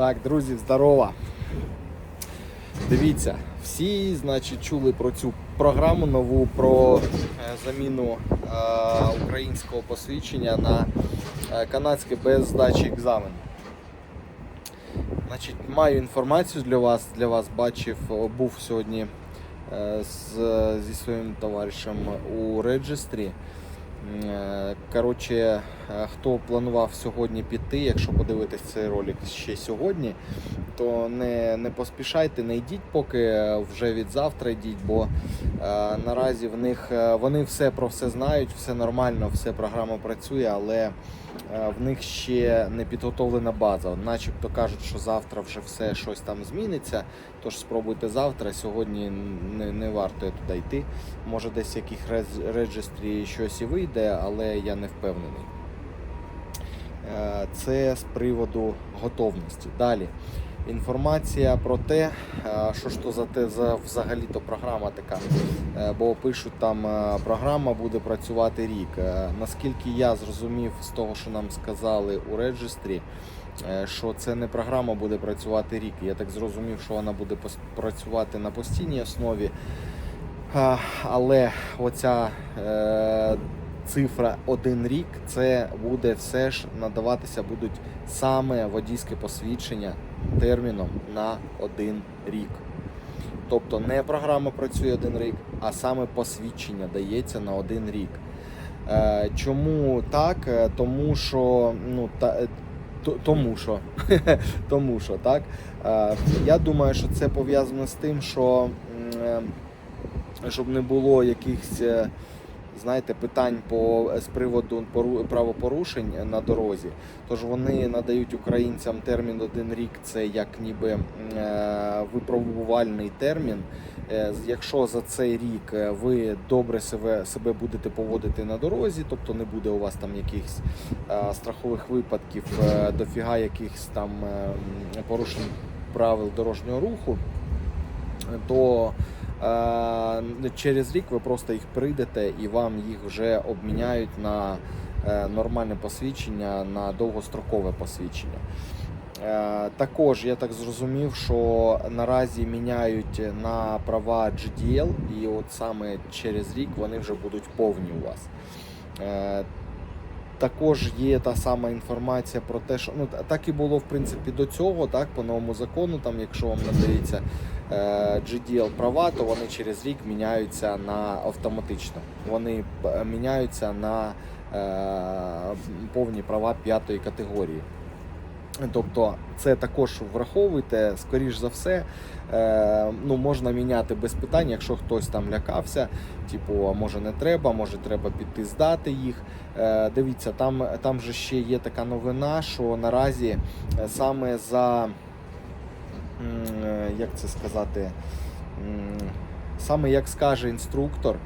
Так, друзі, здорова. Дивіться, всі, значить, чули про цю програму нову про е, заміну е, українського посвідчення на е, канадське без здачі екзамену. Значить, маю інформацію для вас. Для вас бачив, був сьогодні е, з, зі своїм товаришем у реджестрі. Коротше, е, хто планував сьогодні піти, якщо подивитись цей ролик ще сьогодні, то не, не поспішайте, не йдіть, поки е, вже від завтра йдіть, бо е, наразі в них е, вони все про все знають, все нормально, все програма працює, але в них ще не підготовлена база. Начебто кажуть, що завтра вже все щось там зміниться. Тож спробуйте завтра. Сьогодні не, не варто туди йти. Може, десь в яких реджестрі щось і вийде, але я не впевнений. Е, Це з приводу готовності. Далі. Інформація про те, е, що ж то за те за взагалі-то програма така. Е, Бо пишуть там, програма буде працювати рік. Наскільки я зрозумів з того, що нам сказали у реджестрі, е, що це не програма буде працювати рік. Я так зрозумів, що вона буде працювати на постійній основі. Але оця цифра один рік це буде все ж надаватися будуть саме водійське посвідчення терміном на один рік. Тобто не програма працює один рік, а саме посвідчення дається на один рік. Е, чому так? Е, Тому що ну та. е, то- Тому що, тому що так. Я думаю, що це пов'язано з тим, що щоб не було якихось, знаєте, питань по з приводу правопорушень на дорозі. Тож вони надають українцям термін один рік. Це як ніби е, випробувальний термін. Е, Якщо за цей рік е, ви добре себе, себе будете поводити на дорозі, тобто не буде у вас там якихось страхових випадків, дофіга якихось там порушень правил дорожнього руху, то через рік ви просто їх прийдете і вам їх вже обміняють на е, нормальне посвідчення, на довгострокове посвідчення. Е, Також я так зрозумів, що наразі міняють на права GDL, і от саме через рік вони вже будуть повні у вас. Також є та сама інформація про те, що ну так і було в принципі до цього, так по новому закону. Там, якщо вам надається е, GDL права, то вони через рік міняються на автоматично. Вони е, міняються на е, повні права п'ятої категорії. Тобто це також враховуйте, скоріш за все, е, ну, можна міняти без питань, якщо хтось там лякався, типу, може не треба, може треба піти здати їх. Е, дивіться, там, там же ще є така новина, що наразі е, саме за як це сказати, саме як скаже інструктор,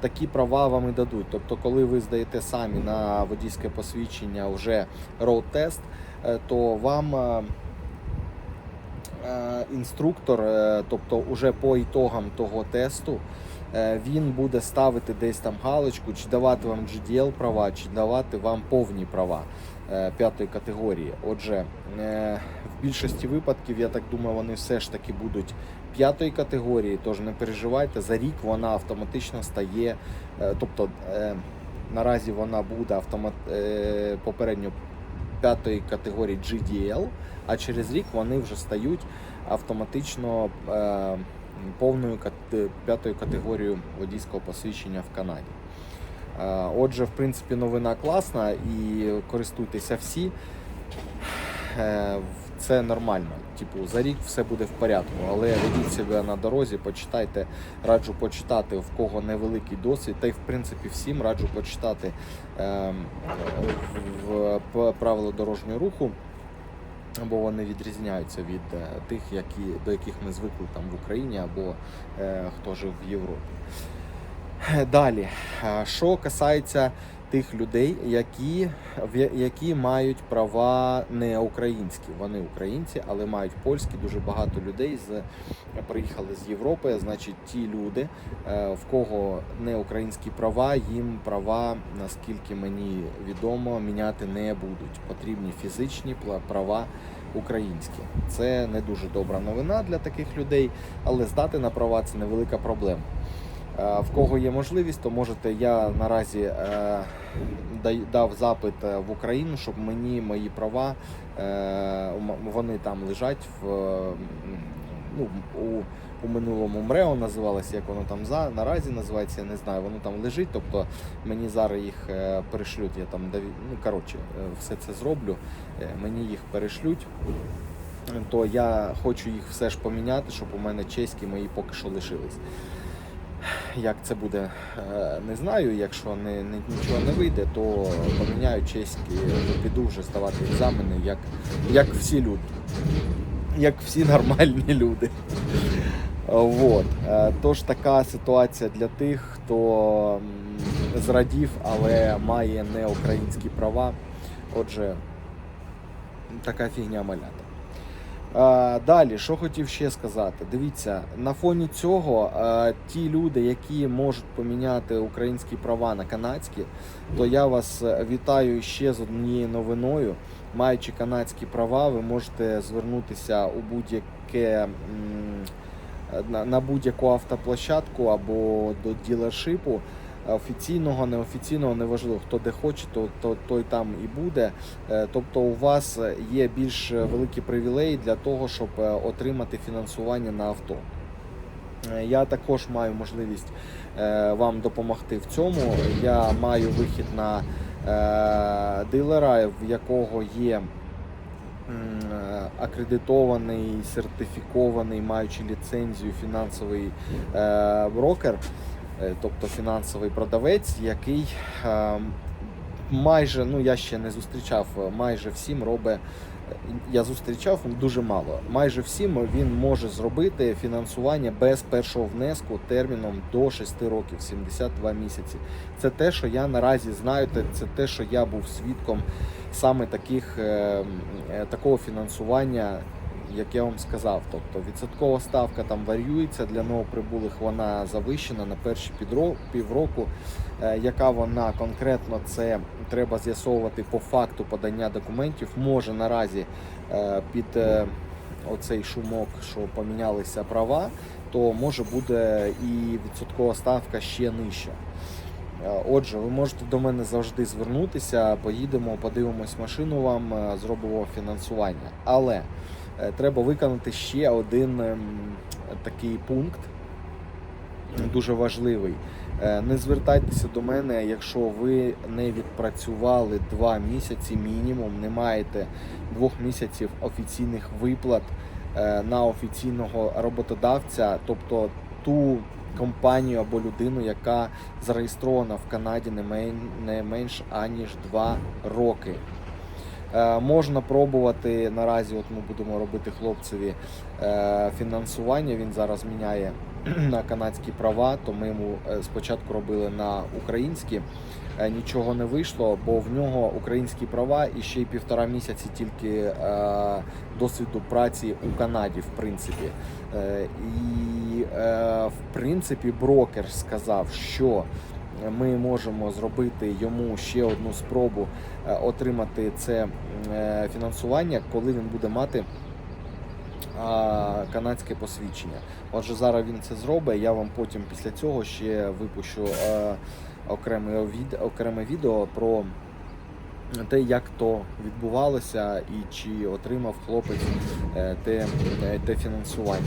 такі права вам і дадуть. Тобто, коли ви здаєте самі на водійське посвідчення вже роуд-тест, то вам е, е, інструктор, е, тобто уже по ітогам того тесту, е, він буде ставити десь там галочку, чи давати вам GDL права, чи давати вам повні права е, п'ятої категорії. Отже, е, в більшості випадків, я так думаю, вони все ж таки будуть п'ятої категорії, тож не переживайте, за рік вона автоматично стає, е, тобто е, наразі вона буде автомат, е, попередньо п'ятої категорії GDL, а через рік вони вже стають автоматично е, повною п'ятою категорією водійського посвідчення в Канаді. Е, Отже, в принципі, новина класна і користуйтеся всі. Е, Це нормально. Типу, за рік все буде в порядку, але ведіть себе на дорозі, почитайте, раджу почитати, в кого невеликий досвід, та й в принципі всім раджу почитати е, в, в правила дорожнього руху, бо вони відрізняються від е, тих, які, до яких ми звикли там в Україні або е, хто жив в Європі. Далі, е, що касається тих людей, які, які мають права не українські. Вони українці, але мають польські. Дуже багато людей з приїхали з Європи. Значить, ті люди, е, в кого не українські права, їм права, наскільки мені відомо, міняти не будуть. Потрібні фізичні права українські. Це не дуже добра новина для таких людей, але здати на права це невелика проблема. Е, В кого є можливість, то можете. Я наразі е, дав запит е, в Україну, щоб мені мої права вони там лежать в ну, у, у минулому МРЕО називалося, як воно там за наразі називається, я не знаю. Воно там лежить. Тобто мені зараз їх перешлють. Я там ну коротше, все це зроблю. Мені їх перешлють. То я хочу їх все ж поміняти, щоб у мене чеські мої поки що лишились. Як це буде, е, не знаю. Якщо не, не, нічого не вийде, то поміняю чеські, піду вже здавати екзамени, як, як всі люди. Як всі нормальні люди. Вот. Е, Тож така ситуація для тих, хто зрадів, але має не українські права. Отже, така фігня малята. Е, Далі, що хотів ще сказати? Дивіться, на фоні цього е, ті люди, які можуть поміняти українські права на канадські, то я вас е, вітаю ще з однією новиною. Маючи канадські права, ви можете звернутися у будь-яке на, на будь-яку автоплощадку або до ділершипу. Офіційного, неофіційного, неважливо, хто де хоче, то, то той там і буде. Е, Тобто у вас є більш великі привілеї для того, щоб е, отримати фінансування на авто. Е, Я також маю можливість е, вам допомогти в цьому. Я маю вихід на е, дилера, в якого є е, акредитований, сертифікований, маючи ліцензію фінансовий е, брокер, е, тобто фінансовий продавець, який е, майже, ну я ще не зустрічав, е, майже всім робить. Я зустрічав дуже мало. Майже всім він може зробити фінансування без першого внеску терміном до 6 років, 72 місяці. Це те, що я наразі знаю. Це те, що я був свідком саме таких е, е, такого фінансування, як я вам сказав. Тобто відсоткова ставка там варіюється для новоприбулих. Вона завищена на перші півроку. Е, Яка вона конкретно це треба з'ясовувати по факту подання документів. Може наразі е, під е, оцей шумок, що помінялися права, то може буде і відсоткова ставка ще нижча. Е, Отже, ви можете до мене завжди звернутися, поїдемо, подивимось машину вам, е, зробимо фінансування. Але е, треба виконати ще один ем, такий пункт, дуже важливий. Не звертайтеся до мене, якщо ви не відпрацювали два місяці мінімум, не маєте двох місяців офіційних виплат на офіційного роботодавця, тобто ту компанію або людину, яка зареєстрована в Канаді не мен- не менш аніж 2 роки. Е, Можна пробувати наразі. От ми будемо робити хлопцеві е, фінансування. Він зараз міняє на канадські права, то ми йому е, спочатку робили на українські. Е, Нічого не вийшло, бо в нього українські права і ще й півтора місяці тільки е, досвіду праці у Канаді, в принципі. Е, І е, в принципі брокер сказав, що ми можемо зробити йому ще одну спробу е, отримати це фінансування, коли він буде мати канадське посвідчення. Отже, зараз він це зробить. Я вам потім після цього ще випущу е, окреме, від, окреме відео про те, як то відбувалося і чи отримав хлопець е, те, е, те фінансування.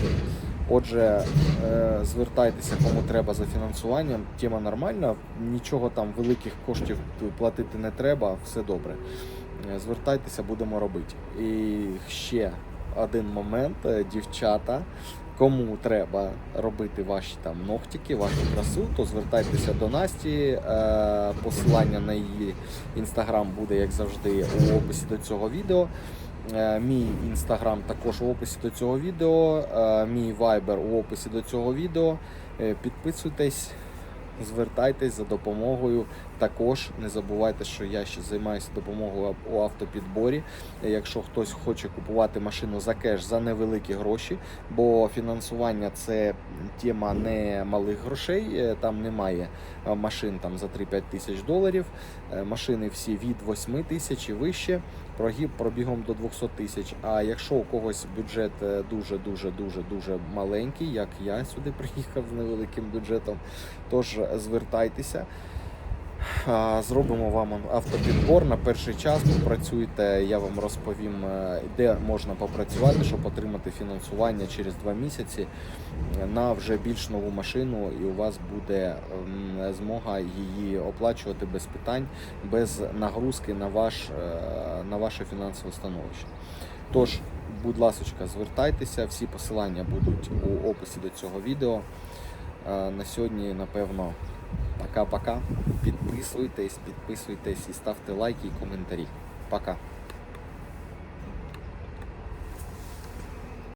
Отже, звертайтеся, кому треба за фінансуванням. Тема нормальна, нічого там великих коштів платити не треба, все добре. Звертайтеся, будемо робити. І ще один момент, е, дівчата. Кому треба робити ваші там ногтики, вашу красу, то звертайтеся до Насті. Е, Посилання на її інстаграм буде, як завжди, у описі до цього відео. Е, Мій інстаграм також у описі до цього відео. Мій вайбер у описі до цього відео. Підписуйтесь, звертайтесь за допомогою. Також не забувайте, що я ще займаюся допомогою у автопідборі. Якщо хтось хоче купувати машину за кеш за невеликі гроші, бо фінансування це тема не малих грошей, е, там немає е, машин там за 3-5 тисяч доларів. Е, Машини всі від 8 тисяч і вище, прогиб пробігом до 200 тисяч. А якщо у когось бюджет е, дуже дуже дуже дуже маленький, як я сюди приїхав з невеликим бюджетом, тож звертайтеся. Зробимо вам автопідбор на перший час. Попрацюйте, я вам розповім, е, де можна попрацювати, щоб отримати фінансування через два місяці на вже більш нову машину, і у вас буде змога її оплачувати без питань, без нагрузки на, ваш, е, на ваше фінансове становище. Тож, будь ласка, звертайтеся, всі посилання будуть у описі до цього відео. Е, На сьогодні, напевно, пока-пока. Підписуйтесь, підписуйтесь і ставте лайки і коментарі. Пока.